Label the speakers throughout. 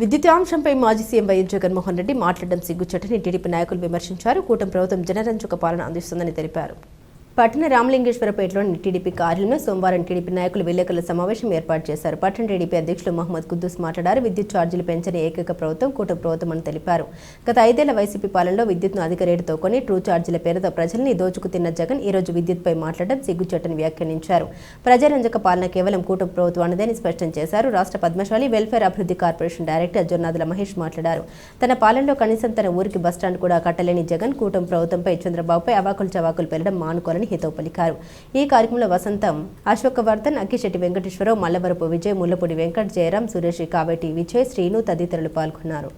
Speaker 1: విద్యుత్ అంశంపై మాజీ సీఎం వైఎస్ జగన్మోహన్ రెడ్డి మాట్లాడడం సిగ్గుచటని టీడీపీ నాయకులు విమర్శించారు. కూటమి ప్రభుత్వం జనరంజక పాలన అందిస్తుందని తెలిపారు. పట్టణ రామలింగేశ్వరపేటలోని టీడీపీ కార్యాలయంలో సోమవారం టీడీపీ నాయకులు విలేకరుల సమావేశం ఏర్పాటు చేశారు. పట్టణ టీడీపీ అధ్యక్షులు మహమ్మద్ కుద్దూస్ మాట్లాడారు. విద్యుత్ ఛార్జీలు పెంచని ఏకైక ప్రభుత్వం కూట ప్రభుత్వం అని తెలిపారు. గత ఐదేళ్ళ వైసీపీ పాలనలో విద్యుత్ను అధిక రేటుతో కొని ట్రూ ఛార్జీల పేరుతో ప్రజల్ని దోచుకు తిన్న జగన్ ఈ రోజు విద్యుత్పై మాట్లాడడం సిగ్గుచట్టని వ్యాఖ్యానించారు. ప్రజారంజక పాలన కేవలం కూటమి ప్రభుత్వానిదని స్పష్టం చేశారు. రాష్ట్ర పద్మశాలి వెల్ఫేర్ అభివృద్ధి కార్పొరేషన్ డైరెక్టర్ జొన్నాదుల మహేష్ మాట్లాడారు. తన పాలనలో కనీసం తన ఊరికి బస్టాండ్ కూడా కట్టలేని జగన్ కూటమి ప్రభుత్వంపై చంద్రబాబుపై అవాకులు చవాకులు పెరగడం మానుకోవాలని హితవు పలికారు ఈ కార్యక్రమంలో వసంతం అశోకవర్ధన్ అక్కిశెట్టి వెంకటేశ్వరరావు మల్లవరపు విజయ్ ముల్లపూడి వెంకట్ జయరాం సురేష్ కావేటి విజయ్ శ్రీను తదితరులు పాల్గొన్నారు.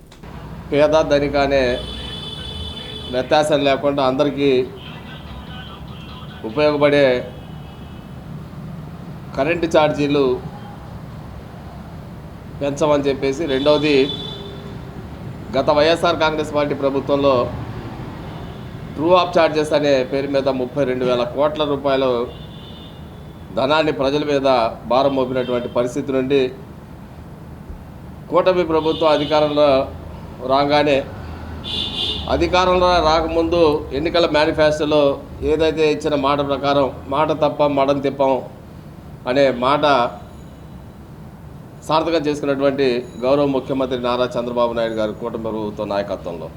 Speaker 2: పేద ధనిక అనే వ్యత్యాసం లేకుండా అందరికీ ఉపయోగపడే కరెంటు ఛార్జీలు పెంచమని చెప్పేసి రెండవది గత వైఎస్ఆర్ కాంగ్రెస్ పార్టీ ప్రభుత్వంలో ట్రూ ఆఫ్ ఛార్జెస్ అనే పేరు మీద ముప్పై రెండు వేల కోట్ల రూపాయలు ధనాన్ని ప్రజల మీద భారం మోపినటువంటి పరిస్థితి నుండి కూటమి ప్రభుత్వం అధికారంలో రాగానే అధికారంలో రాకముందు ఎన్నికల మేనిఫెస్టోలో ఏదైతే ఇచ్చిన మాట ప్రకారం మాట తప్ప మడం తిప్పం అనే మాట సార్థకం చేసుకున్నటువంటి గౌరవ ముఖ్యమంత్రి నారా చంద్రబాబు నాయుడు గారి కూటమి ప్రభుత్వ నాయకత్వంలో.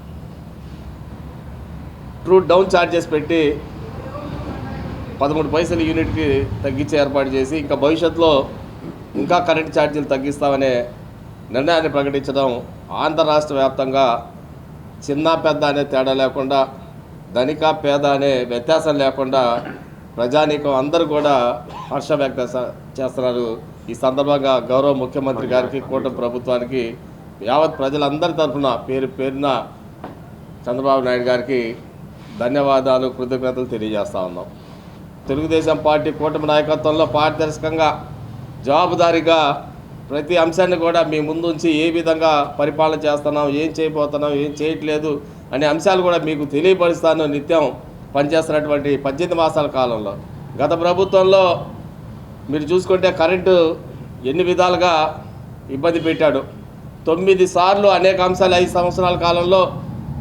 Speaker 2: ట్రూ డౌన్ ఛార్జెస్ పెట్టి పదమూడు పైసలు యూనిట్కి తగ్గించే ఏర్పాటు చేసి ఇంకా భవిష్యత్తులో ఇంకా కరెంట్ ఛార్జీలు తగ్గిస్తామనే నిర్ణయాన్ని ప్రకటించడం ఆంధ్ర రాష్ట్ర వ్యాప్తంగా చిన్న పెద్ద అనే తేడా లేకుండా ధనిక పేద అనే వ్యత్యాసం లేకుండా ప్రజానీకం అందరూ కూడా హర్ష వ్యక్త చేస్తున్నారు. ఈ సందర్భంగా గౌరవ ముఖ్యమంత్రి గారికి కూటమి ప్రభుత్వానికి యావత్ ప్రజలందరి తరఫున పేరు పేరున చంద్రబాబు నాయుడు గారికి ధన్యవాదాలు కృతజ్ఞతలు తెలియజేస్తా ఉన్నాం. తెలుగుదేశం పార్టీ కూటమి నాయకత్వంలో పారదర్శకంగా జవాబుదారీగా ప్రతి అంశాన్ని కూడా మీ ముందుంచి ఏ విధంగా పరిపాలన చేస్తున్నాం ఏం చేయబోతున్నాం ఏం చేయట్లేదు అనే అంశాలు కూడా మీకు తెలియపరుస్తాను నిత్యం పనిచేస్తున్నటువంటి పద్దెనిమిది మాసాల కాలంలో. గత ప్రభుత్వంలో మీరు చూసుకుంటే కరెంటు ఎన్ని విధాలుగా ఇబ్బంది పెట్టాడు. తొమ్మిది సార్లు అనేక అంశాలు ఐదు సంవత్సరాల కాలంలో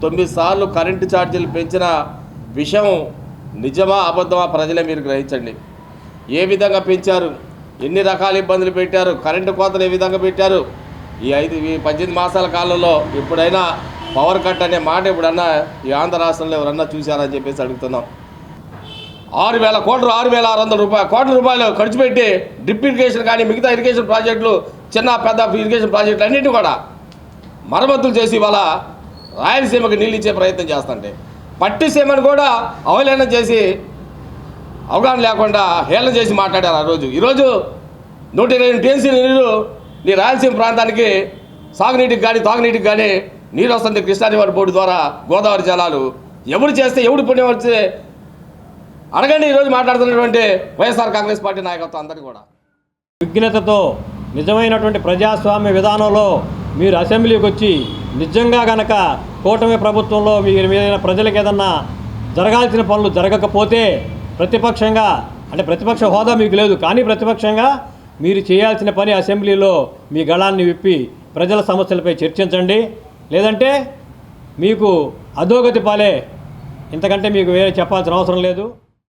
Speaker 2: తొమ్మిది సార్లు కరెంటు ఛార్జీలు పెంచిన విషయం నిజమా అబద్ధమా ప్రజలే మీరు గ్రహించండి. ఏ విధంగా పెంచారు? ఎన్ని రకాల ఇబ్బందులు పెట్టారు? కరెంటు కోతలు ఏ విధంగా పెట్టారు? ఈ ఐదు ఈ పద్దెనిమిది మాసాల కాలంలో ఎప్పుడైనా పవర్ కట్ అనే మాట ఎప్పుడన్నా ఈ ఆంధ్ర రాష్ట్రంలో ఎవరన్నా చూశారని చెప్పేసి అడుగుతున్నాం. ఆరు వేల కోట్లు ఆరు వేల ఆరు వందల రూపాయలు కోట్ల రూపాయలు ఖర్చు పెట్టి డ్రిప్ ఇరిగేషన్ కానీ మిగతా ఇరిగేషన్ ప్రాజెక్టులు చిన్న పెద్ద ఇరిగేషన్ ప్రాజెక్టులు అన్నింటినీ కూడా మరమ్మతులు చేసి ఇవాళ రాయలసీమకు నీళ్ళు ఇచ్చే ప్రయత్నం చేస్తుంటే. పట్టిసీమను కూడా అవహేళన చేసి అవగాహన లేకుండా హేళన చేసి మాట్లాడారు ఆ రోజు. ఈరోజు నూట ఇరవై ఎనిమిది టీఎంసీ నీరు నీ రాయలసీమ ప్రాంతానికి సాగునీటికి కానీ తాగునీటికి కానీ నీరు వస్తుంది కృష్ణానివారి బోర్డు ద్వారా గోదావరి జలాలు. ఎవరు చేస్తే ఎవడు పుణ్యం వస్తే అడగండి ఈరోజు మాట్లాడుతున్నటువంటి వైఎస్ఆర్ కాంగ్రెస్ పార్టీ నాయకత్వం అందరికీ కూడా.
Speaker 3: విఘ్నతతో నిజమైనటువంటి ప్రజాస్వామ్య విధానంలో మీరు అసెంబ్లీకి వచ్చి నిజంగా గనక కూటమి ప్రభుత్వంలో మీరు మీద ప్రజలకు ఏదన్నా జరగాల్సిన పనులు జరగకపోతే ప్రతిపక్షంగా అంటే ప్రతిపక్ష హోదా మీకు లేదు కానీ ప్రతిపక్షంగా మీరు చేయాల్సిన పని అసెంబ్లీలో మీ గళాన్ని విప్పి ప్రజల సమస్యలపై చర్చించండి. లేదంటే మీకు అధోగతి పాలే. ఇంతకంటే మీకు వేరే చెప్పాల్సిన అవసరం లేదు.